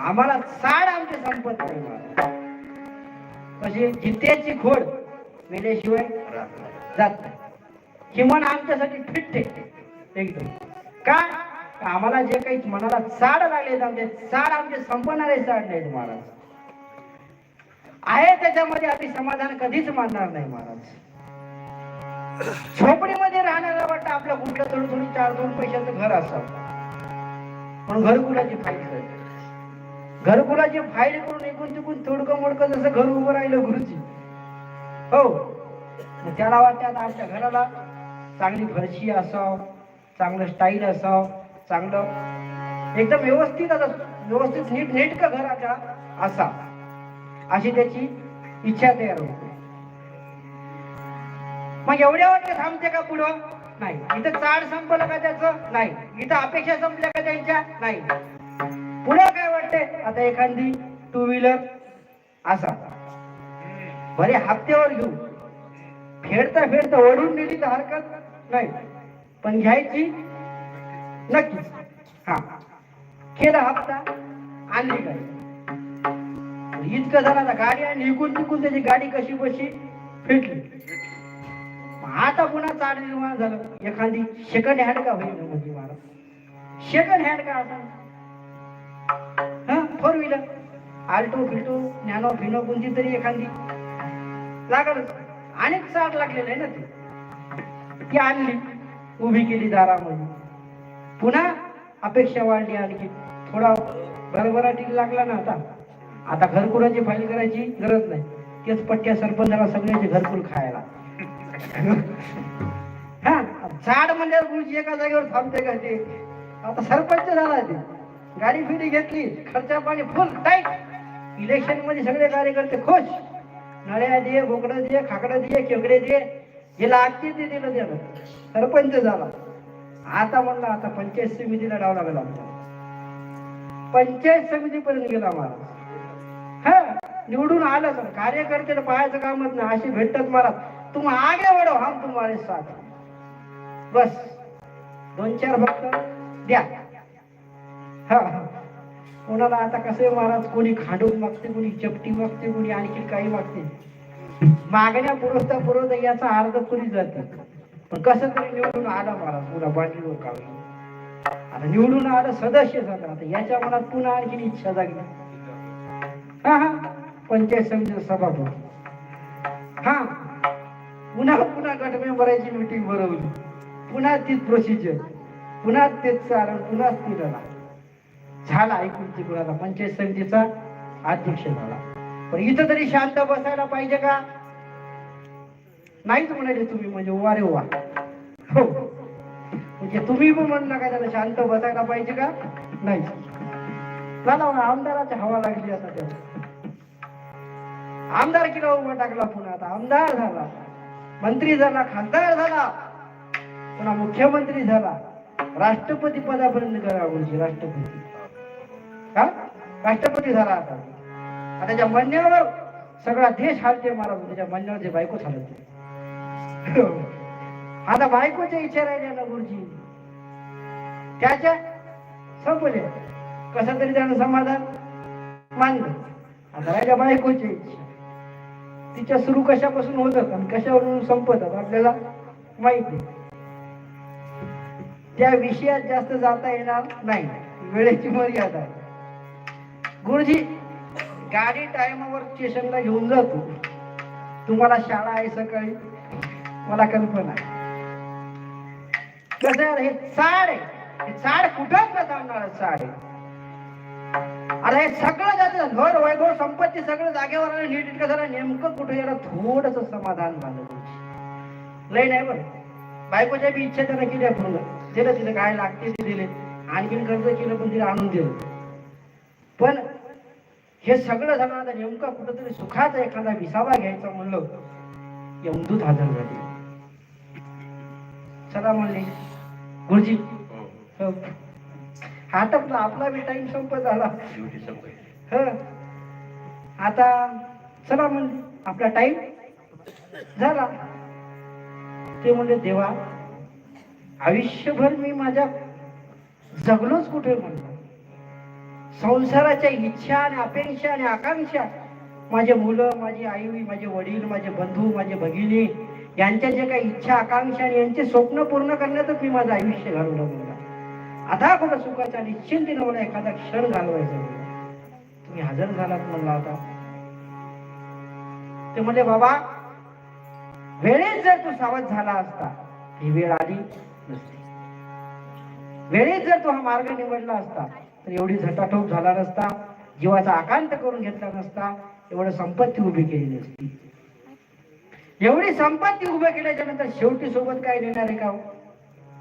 आम्हाला साड आमचे संपत नाही म्हणजे जित्याची खोड मेल्याशिवाय जात नाही. किमान आमच्यासाठी फिट आहे एकदम. का? आम्हाला जे काही मनाला चाड लागले आमचे चाड आमचे संपणारे चाड नाहीत महाराज. आहे त्याच्यामध्ये आम्ही समाधान कधीच मानणार नाही महाराज. झोपडीमध्ये राहण्याला वाटतं आपल्या कुठलं थोडं थोडी चार दोन पैशाचं घर असावं. पण घरकुलाची फाईल करते घरकुलाची फाईल करून एकूण तिकून थोडकं मोडकं जसं घर उभं राहिलं गुरुची हो. त्याला वाटतं आता आमच्या घराला चांगली फरशी असाव चांगलं स्टाईल असाव चांगलं एकदम व्यवस्थित आता व्यवस्थित नीट नेटकं घराचा असा. अशी त्याची इच्छा तयार होते. मग एवढ्या वाटत थांबते का पुढं? नाही. इथं चाड संपलं का त्याचं? नाही. इथं अपेक्षा संपल्या का त्यांच्या? नाही. पुढं काय वाटते आता एखादी टू व्हीलर असा. बरे हप्त्यावर घेऊ. फेडता फेडता ओढून नेली तर हरकत नाही. पण घ्यायची नक्कीच हा. केला हप्ता आणली गाडी. इतकं झालं आता गाडी आणि इकून तिकून त्याची गाडी कशी बशी? फिटली. आता पुन्हा चार निर्माण झालं. एखादी सेकंड हँड का होईल सेकंड हँड का असा फोर व्हीलर आल्टो फिल्टो नॅनो फिनो कोणती तरी एखादी. लागलच. अनेक चाक लागलेलं आहे ना ते. ती आणली उभी केली दारामध्ये. पुन्हा अपेक्षा वाढली आणखी. थोडा भरभराटी लागला ना आता. आता घरकुराची फाईल करायची गरज नाही. तेच पट्ट्या सरपंचाला सगळ्याचे घरकुल खायला. हा झाड म्हणल्यावर गुरुजी एका जागेवर थांबते का ते? आता सरपंच झाला ते. गाडी फिरी घेतली खर्चा पाणी फुल टाईट इलेक्शनमध्ये सगळे कार्यकर्ते खुश. नळ्या दे बोकडं दे खाकडं दे केकडे दे. हे लागते ते दिलं त्यानं. सरपंच झाला. आता म्हणला आता पंचायत समितीला डाव लागला पंचायत समितीपर्यंत गेला मला हा निवडून आलं सर कार्यकर्त्याला पाहायचं कामच नाही. अशी भेटत मला. तुम आगे वडो हम तुम्हाला साथ. बस. दोन चार फक्त द्या. हा. हा. कोणाला आता कसे महाराज कोणी खांडून मागते कोणी चपटी मागते कोणी आणखी काही मागते मागण्या पुरवता पुरवता याचा अर्ध कोणी जात पण कसं तरी निवडून आला महाराज पुन्हा बाटलीवर काढून. आता निवडून आलं सदस्य झालं. आता याच्या मनात पुन्हा आणखी इच्छा जागली हा हा. पंचायत समिती सभापती. हा. पुन्हा पुन्हा गटमेंबराची मिटिंग भरवली. पुन्हा तीच प्रोसिजर पुन्हा तेच चालण पुन्हा ती लढा झाला ऐकून तिकडून पंचायत समितीचा अध्यक्ष झाला. पण इथं तरी शांत बसायला पाहिजे का? नाहीच म्हणाले तुम्ही म्हणजे वा रे वा हो. म्हणजे तुम्ही पण म्हणला का त्याला शांत बसायला पाहिजे का? नाही. झाला आमदाराची हवा लागली आता त्याला. आमदार किला उभा टाकला पुन्हा आता? आमदार झाला. मंत्री झाला खासदार झाला. पुन्हा मुख्यमंत्री झाला. राष्ट्रपती पदापर्यंत करा राष्ट्रपती. हा? राष्ट्रपती झाला आता. आता त्याच्या म्हणण्यावर सगळा देश हालते महाराज त्याच्या म्हणण्यावर ते बायको चालवते. आता बायकोच्या इच्छा राहिल्या ना गुरुजी. त्याच्या संपले. कसं तरी त्यानं समाधान मानलं. आता राहिल्या बायकोची इच्छा. तिच्या सुरू कशापासून होतात आणि कशावरून संपतात आपल्याला माहिती त्या विषयात जास्त जाता येणार नाही. वेळेची मर्यादा आहे. गुरुजी गाडी टायमावर स्टेशनला घेऊन जातो. तुम्हाला शाळा आहे सकाळी? मला कल्पना आहे. कसं आहे, हे चाड आहे. हे चाड कुठं जाणार चाड आहे? अरे हे सगळं जात. घर वैभव संपत्ती सगळं जागेवर आलं. नीट इतकं झालं. नेमकं कुठे याला थोडस समाधान झालं लय नाही बरं. बायकोच्या बी इच्छा त्यानं केल्या पूर्ण दिलं तिला काय लागते ते दिले. आणखीन कर्ज केलं पण तिला आणून दिलं. पण हे सगळं झालं आता नेमका कुठंतरी सुखाचा एखादा विसावा घ्यायचा म्हणलं यमदूत हजर झाले. चला म्हणले गुरुजी हो. आता आपला आपला बी टाइम संपत आला ह. आता चला म्हणले आपला टाइम झाला. ते म्हणले देवा आयुष्यभर मी माझ्या जगलोच कुठे म्हणलं? संसाराच्या इच्छा आणि अपेक्षा आणि आकांक्षा माझे मुलं माझी आई माझे वडील माझे बंधू माझे भगिनी यांच्या ज्या काही इच्छा आकांक्षा आणि यांचे स्वप्न पूर्ण करण्यातच मी माझं आयुष्य घालवलं म्हणला आता कुठं सुखाच्या निश्चिंतीनं मला एखादा क्षण घालवायचा तुम्ही हजर झालात म्हणला आता. ते म्हणले बाबा वेळेत जर तू सावध झाला असता ही वेळ आली नसती. वेळेत जर तू हा मार्ग निवडला असता तर एवढी झटाटोप झाला नसता जीवाचा आकांत करून घेतला नसता एवढं संपत्ती उभी केली नसती एवढी संपत्ती उभं केल्याच्यानंतर शेवटी सोबत काय नेणार आहे का हो?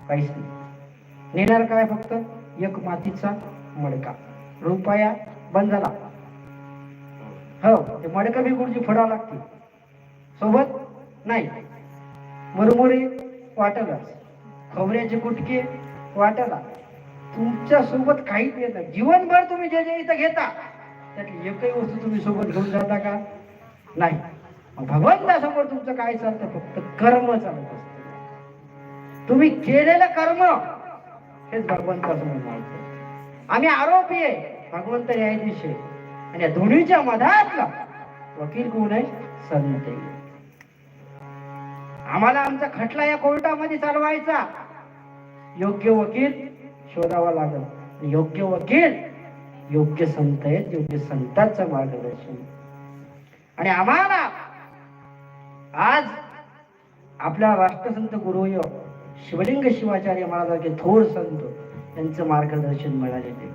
काहीच नाही. नेणार काय फक्त? एक मातीचा मडका. रुपया बंद झाला हो ते मडका बी गुरुजी फडावं लागते सोबत नाही. मुरमुरे वाटलाच खोबऱ्याचे गुटके वाटला. तुमच्यासोबत काहीच येत नाही. जीवनभर तुम्ही जे जे इथं घेता त्यातली एकही वस्तू तुम्ही सोबत घेऊन जाता का? नाही. भगवंतासमोर तुमचं काय चालतं? फक्त कर्म चालत असत. तुम्ही केलेलं कर्म हेच भगवंतासमोर मानतो आम्ही आरोपी आहे. भगवंत न्यायाधीश आहे. आणि या दोन्हीच्या मधातला वकील कोण आहे? संत आम्हाला आमचा खटला या कोर्टामध्ये चालवायचा. योग्य वकील शोधावा लागल. योग्य वकील योग्य संत आहेत योग्य संतांचं मार्गदर्शन. आणि आम्हाला आज आपल्या राष्ट्रसंत गुरुय शिवलिंग शिवाचार्य महाराजांचे थोर संत यांचं मार्गदर्शन मिळालेले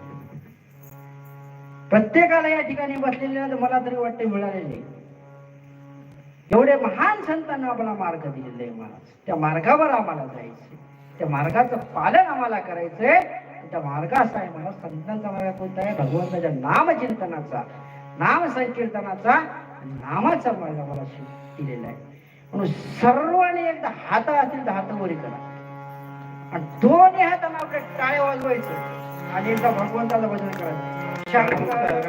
प्रत्येकाला या ठिकाणी बसलेले मला तरी वाटते मिळालेले एवढे महान संतांना आपला मार्ग दिलेले आहे महाराज. त्या मार्गावर आम्हाला जायचे त्या मार्गाचं पालन आम्हाला करायचंय. त्या मार्ग असा आहे म्हणून संतांचा मार्ग कोणता आहे भगवंताच्या नामचिंतनाचा नाम संकीर्तनाचा आणि नामाचा मार्ग आम्हाला दिलेला आहे. म्हणून सर्वांनी एकदा हात असतील तर हात वरी करा. आणि दोन्ही हातांना आपले टाळे वाजवायचं. आणि एकदा भगवंताला भजन करायचं. शंकर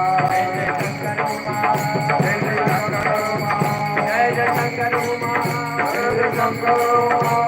Oh.